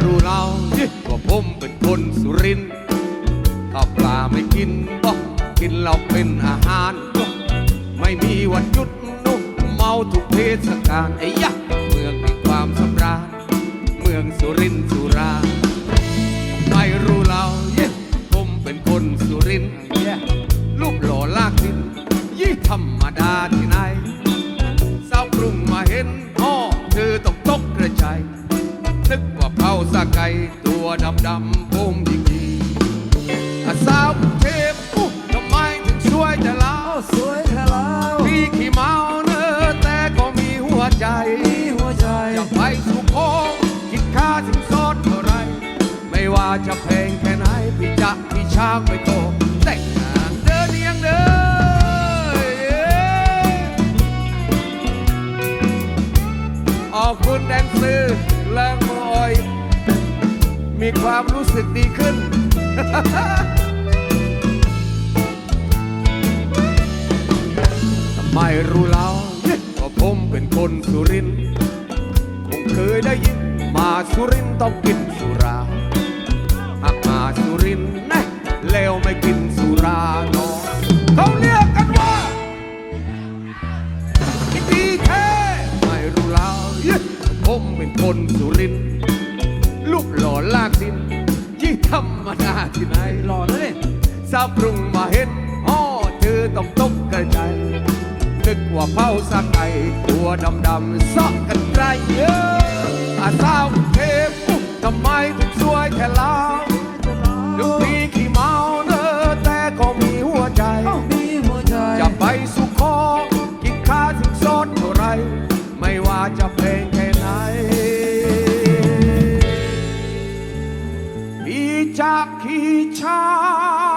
รู้เราว่าผมเป็นคนสุรินทร์ถ้าปลาไม่กินก็กินเราเป็นอาหาร ไม่มีวันหยุดนุ่มเมาทุกเทศกาลไอ้ยะเมืองมีความสำราญเมืองสุรินทร์สุราไม่รู้เราผมเป็นคนสุรินทร์รูกหล่อลากดินยี่ธรรมดาที่ไหนสาวกรุงมาเห็นพ่อเธอต้องตกกระจาย นึกว่าเผาสะไก่ตัวดำดำๆผมยิงดีอาสาวกรุงเทพอุ๊ยทำไมถึงสวยแต่เราสวยแท้แล้วพี่ขี้เมาเนอะแต่ก็มีหัวใจมีหัวใจจะไปสู่โคงคิดค่าสินสอดเท่าไร ไม่ว่าจะแพงแค่ไหนพี่จะพี่ช้างไปโตแต่งงานเดินเนียงเด้อออกคุณแดนซื้อ และมอยมีความรู้สึกดีขึ้นทำไมรู้เราว่าผมเป็นคนสุริน คงเคยได้ยินมาสุรินต้องกินสุรา ผมเป็นคนสุรินลูกหล่อลากดินที่ธรรมดาที่ไหนหล่อเลยสาวกรุงมาเห็นอ้อเธอต้องตกกระจายนึกว่าเผาสักไก่ตัวดำดำซอกกันไรเยอะอาสาวเทพทำไมถึงสวยแค่ลาวดูดีขี้เมาเนอแต่ก็มีหัวใจจะไปสุขอกินข้าถึงซอนเท่าไรไม่ว่าจะ 기차 기차.